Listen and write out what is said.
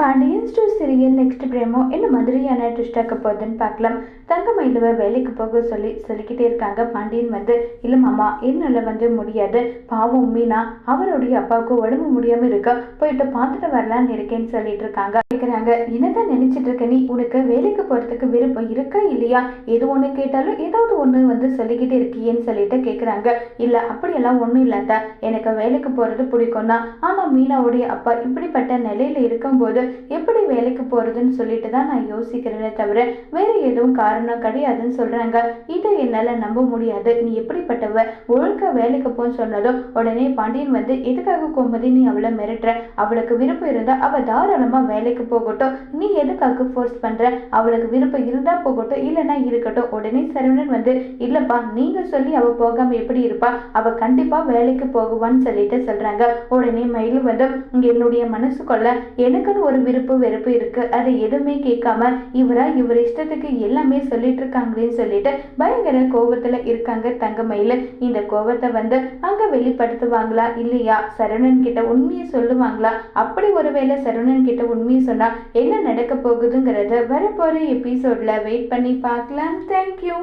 Pandian store serial next promo என்ன மாதிரியான twist ஆக்க போகுதுன்னு பார்க்கலாம். தங்கமயிலுவை வேலைக்கு போக சொல்லி சொல்லிக்கிட்டே இருக்காங்க. பாண்டியன் வந்து இல்லை மாமா என்னால் வந்து முடியாது. பாவம் மீனா அவருடைய அப்பாவுக்கு உடம்பு முடியாமல் இருக்கா போயிட்டு பார்த்துட்டு வரலான்னு இருக்கேன்னு சொல்லிட்டு இருக்காங்க. கேட்குறாங்க என்னதான் நினைச்சிட்டு இருக்க நீ? உனக்கு வேலைக்கு போகிறதுக்கு விருப்பம் இருக்கா இல்லையா? எது ஒன்று கேட்டாலும் ஏதாவது ஒன்று வந்து சொல்லிக்கிட்டே இருக்கியேன்னு சொல்லிட்டு கேட்குறாங்க இல்லை அப்படியெல்லாம் ஒன்றும் இல்லாத எனக்கு வேலைக்கு போகிறது பிடிக்கும் தான் ஆனால் மீனாவுடைய அப்பா இப்படிப்பட்ட நிலையில் இருக்கும்போது எப்படி வேலைக்கு போகிறதுன்னு சொல்லிட்டு தான் நான் யோசிக்கிறேனே தவிர வேற எதுவும் காரணம் கிடையாதுன்னு சொல்கிறாங்க இதை என்னால் நம்ப முடியாது. நீ எப்படிப்பட்டவ? ஒழுங்கா வேலைக்கு போன்னு சொன்னதும் உடனே பாண்டியன் வந்து எதுக்காக கோமதி நீ அவளை மிரட்டுற? அவளுக்கு விருப்பம் இருந்தால் அவள் தாராளமாக வேலைக்கு போகட்டும். நீ எதுக்காக ஃபோர்ஸ் பண்ணுற அவளுக்கு விருப்பம் இருந்தால் போகட்டும். இல்லைன்னா இருக்கட்டும். உடனே சரவணன் வந்து இல்லைப்பா நீங்கள் சொல்லி அவள் போகாமல் எப்படி இருப்பா? அவள் கண்டிப்பாக வேலைக்கு போகுவான்னு சொல்லிட்டு சொல்கிறாங்க உடனே மயிலும் வந்து என்னுடைய மனசுக்குள்ள எனக்குன்னு ஒரு ஒரு விருப்பு வெறுப்பு இருக்கு. அதை எதுவுமே கேட்காம இவரா இவர் இஷ்டத்துக்கு எல்லாமே சொல்லிட்டு இருக்காங்களேன்னு சொல்லிட்டு பயங்கர கோபத்துல இருக்காங்க தங்கமயில. இந்த கோபத்தை வந்து அங்க வெளிப்படுத்துவாங்களா இல்லையா? சரவணன் கிட்ட உண்மையை சொல்லுவாங்களா? அப்படி ஒருவேளை சரவணன் கிட்ட உண்மையை சொன்னா என்ன நடக்க போகுதுங்கிறத வரப்போற எபிசோட்ல வெயிட் பண்ணி பார்க்கலாம். தேங்க்யூ